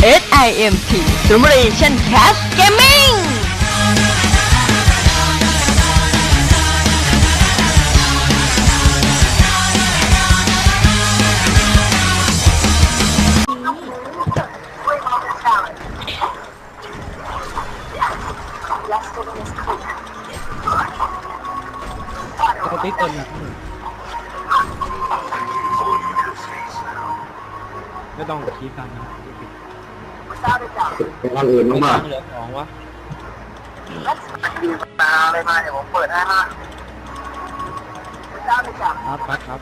SIMT Simulation Cast Gaming ปกติเต็มนะไม่ต้องคีย์กันนะ เป็นอันอื่นไม่มั้งต้ป่ะองเหลือของวะมาเลยมาเดี๋ยวผมเปิดให้มาครับครับครับ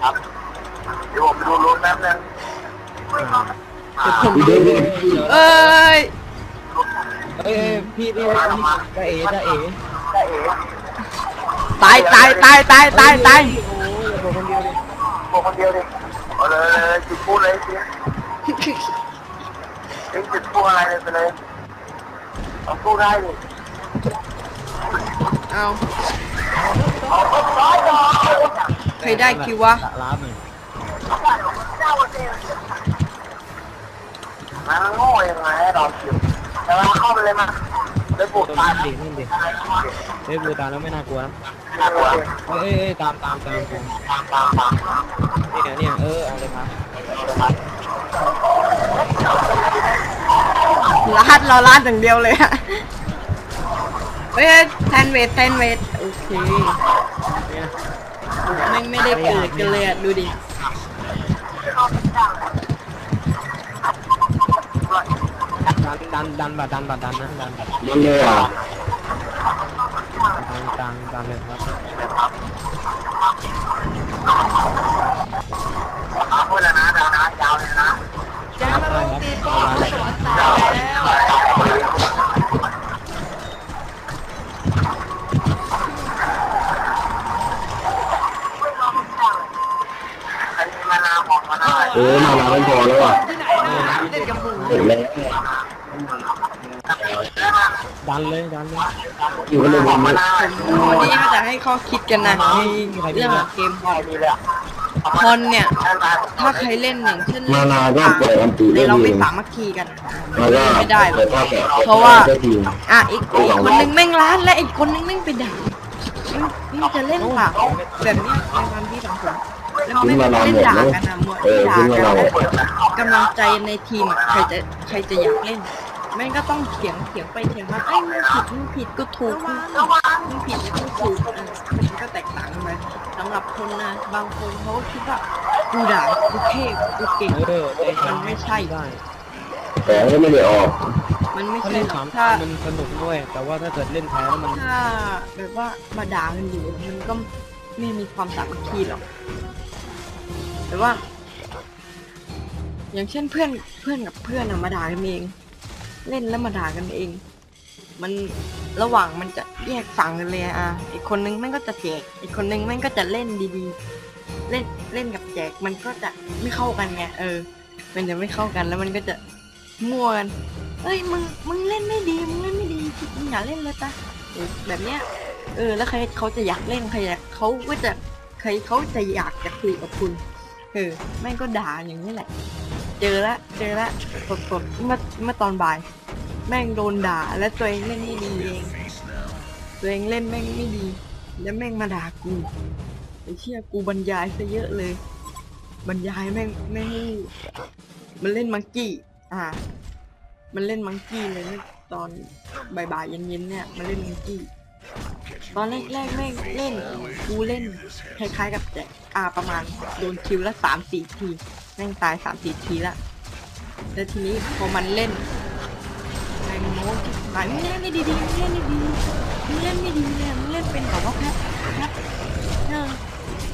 ครับเดี๋ยวผมดูรูปแป๊บนึงอ่าพี่เด้งเอ้ยเอ้ยพี่พี่อันนี้จะเอ๋จะเอ๋ได้เอ๋ตายตายตายตายตายตายโอ้ยอย่าบอกคนเดียวดิบอกคนเดียวดิเอาเลยเลยจุดพูดเลยสิ เอ็งจุดพูดอะไรเลยไปเลยเอาพูดได้ดิเอาใครได้คิววะร้านหนึ่งมันโง่ยังไงให้เราคิวแต่ว่าเข้าไปเลยมาเลยปวดตัวตานี้ยดินี่ดิเฮ้ยบูตามแล้วไม่น่ากลัวนะน่ากลัวเอ้ยเอ้ยเอ้ยตามตามตามตามตามตามตามเนี่ยเนี่ยเออเอาเลยครับ ลาดเราลาดอย่างเดียวเลยอะเฮ้ยแทนเวทแทนเวทโอเคเนี่ยไม่ไม่ได้เกิดกันเลยอะดูดิดันดันดันบัดดันบัดดันนะดันบัดมันเลยอะดันดันดันเลยครับ อกมาหน่อยเออมามาไม่พอแล้วอะเล่นกับหมูเห็นแล้วดันเลยดันเลยอยู่กันเลยผมมาหน่อยวันนี้ก็จะให้ข้อคิดกันนะในเรื่องของเกมได้ดีเลยคอนเนี่ยใช่ไหมถ้าใครเล่นอย่างเช่นมานาก็เปิดอันตีในได้เราดีไม่สามัคคีกันแล้วก็ไม่ได้หรเปิอดกท่าแกะเพราะว่าได้ทีมอะอีกอีกคนนึงแม่งร้านและอีกคนนึงแม่งไปด่ามันมันจะเล่นเปล่าแบบเนี้ยในความที่ของผม แล้วมันไม่เล่นด่ากันนะมัวเออด่าขึ้นมากันเราแล้วกำลังใจในทีมอะใครจะใครจะอยากเล่นแม่งก็ต้องเถียงเถียงไปเถียงมาไอ้ยมึงผิดมึงผิดก็ถูกมึงมึงผิดก็ถูกเออมันก็แตกต่างกันไปสำหรับคนนะบางคนเขาก็คิดว่ากูด่ากูเท่กูเก่งเออเอ้ยมันไม่ใช่ได้แต่ก็ไม่ได้ออกมันไม่ถ้าใช่เล่นหรอกสามถ้ามันสนุกด้วย แต่ว่าถ้าเกิดเล่นแพ้แล้วมันถ้าแบบว่ามาด่ากันอยู่มันก็ไม่มีความสามัคคีหรอก แต่ว่า อย่างเช่นเพื่อนเพื่อนกับเพื่อนอะมาด่ากันเอง เล่นแล้วมาด่ากันเอง มันระหว่างมันจะแยกฝั่งกันเลยอะอีกคนนึงแม่งก็จะแจก อีกคนนึงแม่งก็จะเล่นดีๆ เล่นเล่นกับแจกมันก็จะไม่เข้ากันไงเออ มันจะไม่เข้ากันแล้วมันก็จะมั่วกันเอ้ยมึงมึงเล่นไม่ดีมึงเล่นไม่ดีมึงอย่าเล่นเลยปะแบบเนี้ยเออ แล้วใครเขาจะอยากเล่นใครอยากเขาก็จะใครเขาจะอยากจะคุยกับคุณ เออแม่งก็ด่าอย่างนี้แหละ เจอละเจอละสดสดเมื่อเมื่อตอนบ่าย แม่งโดนด่า แล้วตัวเองเล่นไม่ดีเอง ตัวเองเล่นแม่งไม่ดี แล้วแม่งมาด่ากูไอ้เชี่ยกูบรรยายซะเยอะเลย บรรยายแม่งแม่งมันเล่นมังกี้ อ่า มันเล่นมังกี้เลยตอนบ่ายๆเย็นๆเนี่ยมันเล่นมังกี้ ตอนแรกๆแม่งเล่นกูเล่นคล้ายๆกับแจ็ค อาประมาณโดนคิวละสามสี่ทีแม่งตายสามสี่ทีละแล้วทีนี้พอมันเล่นแม่งโน้ตหายมึงเล่นไม่ดีๆมึงเล่นไม่ดีมึงเล่นไม่ดีเลยมึงเล่นเป็นแบบว่าแพทแพทเออ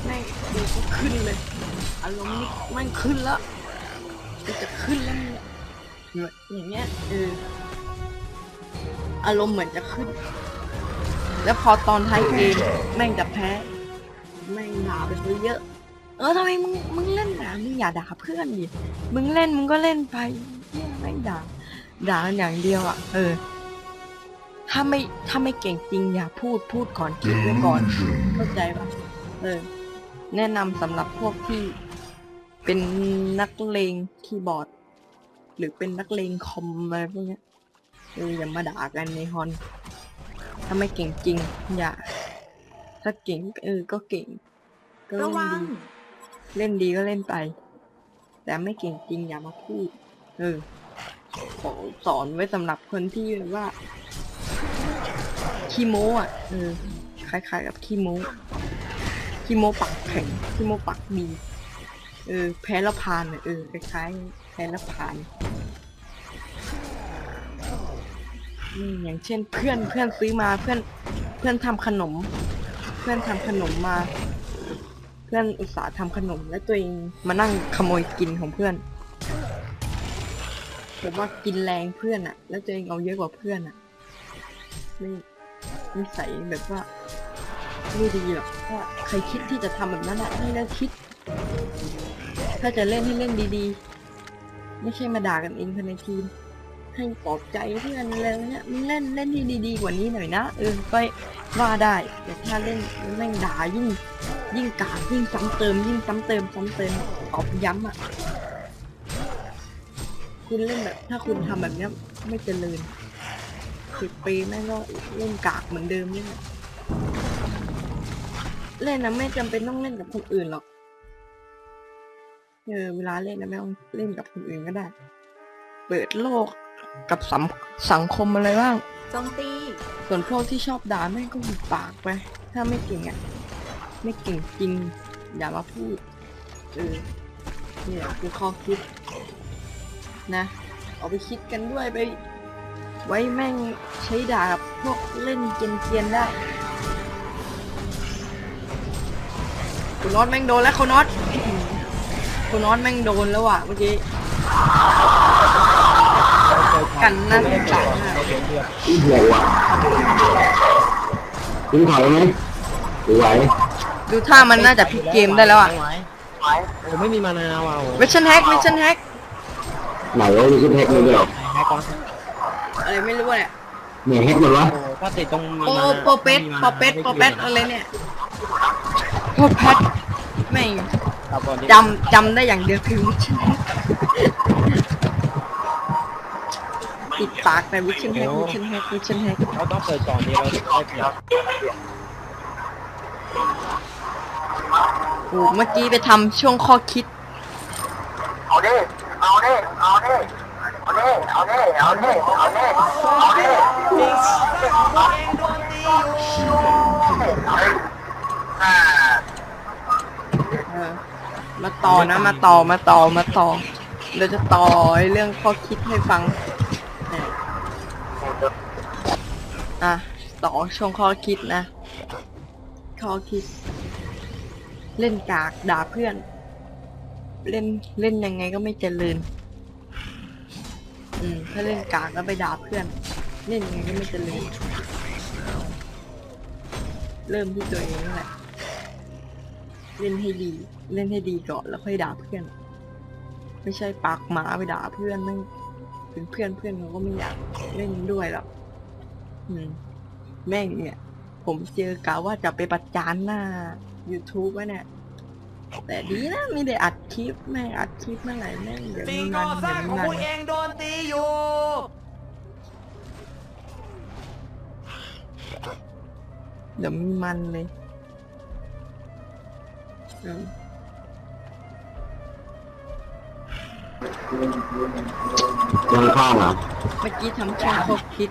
แม่งดูก็ขึ้นเลยอารมณ์นี่ม่งขึ้นแล้วกูจะขึ้นแล้วเนี่ยอย่างเงี้ยเอออารมณ์เหมือนจะขึ้น แล้วพอตอนท้ายเกมแม่งจะแพ้ แม่งด่าไปซะเยอะ เออทำไมมึงมึงเล่นด่ามึงอย่าด่าเพื่อนดิมึงเล่นมึงก็เล่นไปเนี่ยแม่งด่าด่ากันอย่างเดียวอะ เออ ถ้าไม่ถ้าไม่เก่งจริงอย่าพูดพูดก่อนคิดไว้ก่อนเข้าใจปะเออ แนะนำสำหรับพวกที่เป็นนักเลงคีย์บอร์ด หรือเป็นนักเลงคอมอะไรพวกเนี้ยเอออย่ามาด่ากันในฮอน ถ้าไม่เก่งจริงอย่า ถ้าเก่งเออก็เก่งก็ระเล่นวังดีเล่นดีก็เล่นไป แต่ไม่เก่งจริงอย่ามาพูดเออขอสอนไว้สำหรับคนที่แบบว่าขี้โม้อะเออคล้ายๆ กับขี้โม้ขี้โม้ปักแข็งขี้โม้ปักดีเออ แพ้แล้วพานอะเออคล้ายๆ แพ้แล้วพานอืมอย่างเช่น เพื่อนเพื่อนซื้อมาเพื่อนเพื่อนทำขนมเพื่อนทำขนมมา เพื่อนอุตส่าห์ทำขนม แล้วตัวเองมานั่งขโมยกินของเพื่อนแบบว่ากินแรงเพื่อนอะแล้วตัวเองเอาเยอะกว่าเพื่อนอะไม่นิสัยแบบว่าไม่ดีหรอกถ้าใครคิดที่จะทำแบบนั้นอะให้เลิกคิด ถ้าจะเล่นให้เล่นดีๆ ไม่ใช่มาด่ากันเองภายในทีม ให้ปลอบใจเพื่อนอะไรเนี่ยมึงเล่นเล่นที่ดีๆกว่านี้หน่อยนะเออก็ว่าได้แต่ถ้าเล่นแม่งด่ายิ่งยิ่งกากยิ่งซ้ำเติม ยิ่งซ้ำเติมซ้ำเติมตอบย้ำอะคุณเล่นแบบ ถ้าคุณทำแบบนี้ไม่เจริญสิบปีแม่งก็เล่นกากเหมือนเดิมนี่แหละเล่นนะไม่จำเป็นต้องเล่นกับคนอื่นหรอกเออเวลาเล่นนะไม่ต้องเล่นกับคนอื่นก็ได้ เปิดโลก กับสังสังคมอะไรบ้าง โจมตี ส่วนพวกที่ชอบด่าแม่งก็หุบปากไป ถ้าไม่เก่งอะ ไม่เก่งจริง อย่ามาพูด เออเนี่ยคือข้อคิด นะ เอาไปคิดกันด้วยไป ไว้แม่งใช้ด่าบพวกเล่นเกรียนๆได้คุณน็อตแม่งโดนแล้วคุณน็อตคุณน็อตแม่งโดนแล้วอะเมื่อกี้ กันนั่นจังอะอีหัวอะกินข่าวไหมหรือไหวดูท่ามันน่าจะพลิกเกมได้แล้วอะไหวไหวโอ้ไม่มีมานาวอะโอ้เวชั่นแฮกเวชั่นแฮกไหนวะมีขึ้นแฮกเลยเดียวแฮกก่อนอะไรไม่รู้เนี่ยเนี่ยแฮกหมดวะโอ้ถ้าติดตรงมีโปมานาโปเป็ดโปเป็ดโปเป็ดอะไรเนี่ยโปแพทไม่งกลับก่อนดิจำจำได้อย่างเดียวคือวิชั่นแฮก ติดปากแต่วิชั่นแฮกวิชั่นแฮกวิชั่นแฮกเราต้องเปิดก่อนดีเราได้เปรียบโอ้เมื่อกี้ไปทำช่วงข้อคิด เอาดิเอาดิเอาดิเอาดิเอาดิเอาดิเอาดิเอาดิอ่าเออมาต่อนะมาต่อมาต่อมาต่อเดี๋ยวจะต่อไอ้เรื่องข้อคิดให้ฟังเนี่ย อะต่อช่วงข้อคิดนะข้อคิด เล่นกากด่าเพื่อน เล่นเล่นยังไงก็ไม่เจริญ อืม ถ้าเล่นกากแล้วไปด่าเพื่อน เล่นยังไงก็ไม่เจริญ เริ่มที่ตัวเองนั่นแหละ เล่นให้ดี เล่นให้ดีก่อนแล้วค่อยด่าเพื่อน ไม่ใช่ปากหมาไปด่าเพื่อนแม่งเป็นเพื่อนเพื่อนเขาก็ไม่อยากเล่นด้วยหรอก อืมแม่งเนี่ย ผมเจอกาว่าจะไปประจานหน้า YouTube ไว้เนี่ย แต่ดีนะไม่ได้อัดคลิปแม่งอัดคลิปเมื่อไหร่แม่งเดี๋ยวสิ่มีงมัก่อนสร้างของเดี๋ยวคุมีณมันเองโดนตีอยู่ เดี๋ยวมีมันเลยเออยังข้างอะเมื่อกี้ทำช่องข้อคิด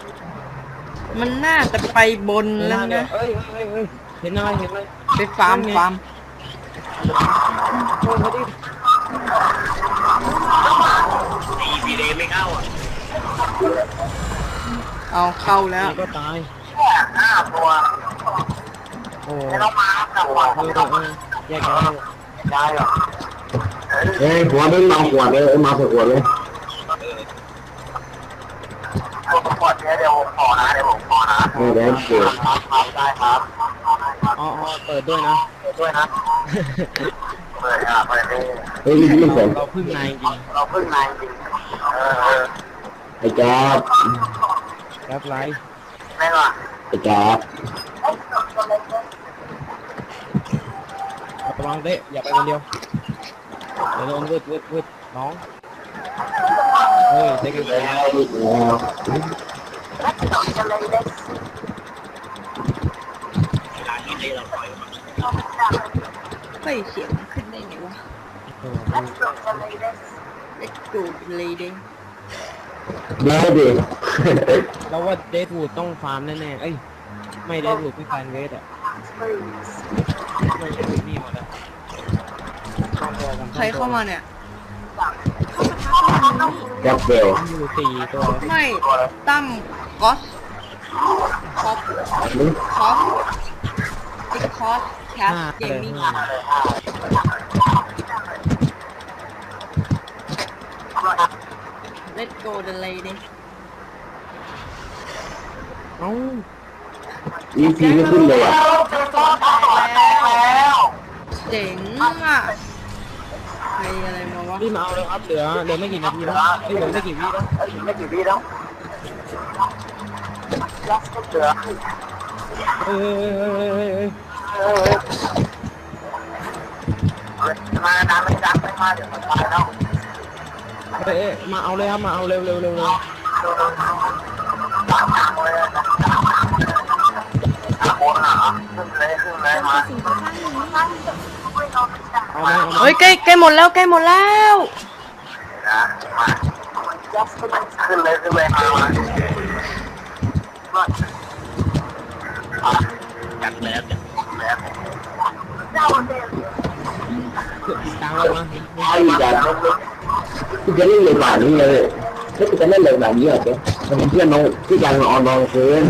มันน่าจะไปบนเห็นหแล้น้าวเดี๋ยวนะเอ้ยเอ้ยเอ้ยเห็นหน้าเห็นไหมไปฟาร์มฟาร์มโอ้เขาดิพี่เดไม่เข้าอะเอาเข้าแล้วนี่ก็ตายเนี่ยห้าตัวโอ้ไม่ต้องมาจังหวะเออเออแยกกันเลยได้หรอเอ้ยหัวเดินมาขวดเลยเอ้ยมาใส่ขวดเลย ตัวประกวดเนี่ยเดี๋ยวไปไม่ได้เกี่ยวครับครับได้ครับอ๋ออ๋อเปิดด้วยนะด้วยนะเปิดอะเปิดดิเฮ้ยนี่ผมเราพึ่งนายจริงเราเพิ่งนายจริงเออเออไอ้แจ๊บครับไลฟ์แม่ล่ะไอ้แจ๊บระวังเตะอย่าไปคนเดียวเดี๋ยวโดนวืดวืดวืดน้องเฮ้ยเตะกัน ไปแล้แล้ววอีกแล้วเฮ้ยเสียงมันขึ้นได้ไงวะโอ้โห Let's go lady เดี๋ยวดิเราว่าเดดวูดต้องฟาร์มแน่ๆเอ้ย ไม่เดดวูดพี่ฟานเวสอะไม่ใช่นี่หมดแล้วต้องตัวกันใครเข้ามาเนี่ยแจ๊บเบลอยู่สี่ตัว ไม่ตั้ม กอสคอฟคอฟติ๊กคอสแคสห้าเกเลมยมิ่งห้าเลตโกเดลเดเอ้าอีพีไม่ขึ้นเลยอะแล้วเจ๋งอะใครอะไรมาวะรีบมาเอาเลยครับเหลือเหลือไม่กี่นาทีแล้วเอ้ยเหลือไม่กี่วิแล้วเอ้ยไม่กี่วิแล้ว เหลือ เฮ้ยเฮ้ยเฮ้ยเฮ้ยเฮ้ย เออมาน้ำไม่ดังไม่มาเดี๋ยวมันตายแล้ว เฮ้ยเฮ้ยมาเอาเลยครับมาเอาเร็วเร็วเร็วเร็ว ดังเลยดังโคตรหนาขึ้นเลยขึ้นเลย ดแล้วใกล้หมดแล้วนะมาขึ้นเลยขึ้นเลยมามาจัดแล้วจัดแล้วกลางเลยมาไอ้แจ๊บกูจะเล่นเลยแบบนี้เลยถ้ากูจะเล่นเลยแบบนี้เหรอเจ๊มันเพื่อนน้องที่ยังออนนอนคืน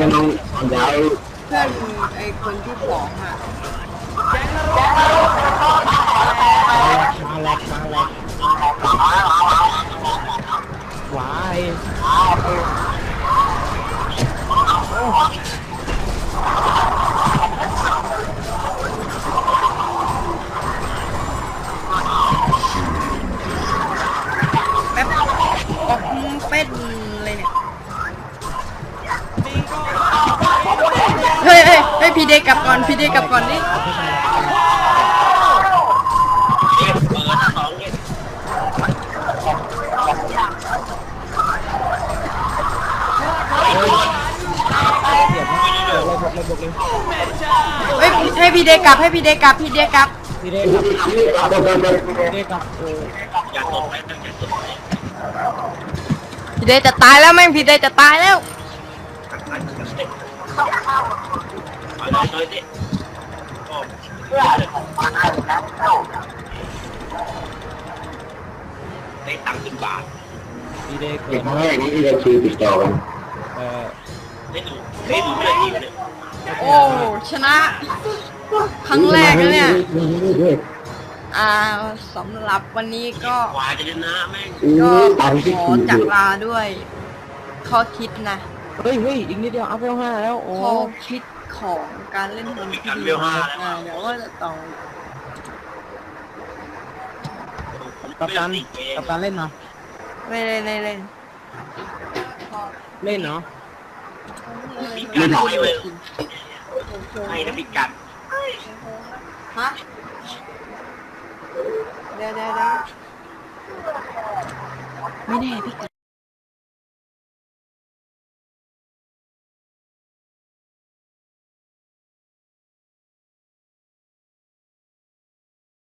ยังน้องย้ายเพื่อนไอ้คนที่สองอะมาแลกมาแลกหวาย พี่เดย์กลับก่อนพี่เดย์กลับก่อนนี่เดี๋ยวนะเดี๋ยวเลยบวกเลยบวกเลยเฮ้ยให้พี่เดย์กลับให้พี่เดย์กลับพี่เดย์กลับพี่เด้ครับเอาไปไปไปพี่เด้ครับโอ้พี่เดย์จะตายแล้วแม่งพี่เดย์จะตายแล้ว พี่เด้เกิเด็ดกแม่นี่ที่เรียนคิวติดต่อกันเอ่อโอ้ชนะ ครั้งแรกนะเนี่ย อ่าสำหรับวันนี้ก็อืก็อตังที่ขอคิวจากลาด้วย ข้อคิดนะ เฮ้ยเฮ้ยอีกนิดเดียวอัพเลเวลห้าแล้ว โอ้ ข้อคิด ของการเล่นบอลที่ดีอ่าเดี๋ยวว่าจะต้องกับการกับการเล่นเนาะไม่เล่นไม่เล่นเล่นเนาะไม่ถอยเลยให้น้ำพริกกันฮะเดี๋ยวเดี๋ยวเดี๋ยวไม่แน่พี่กัน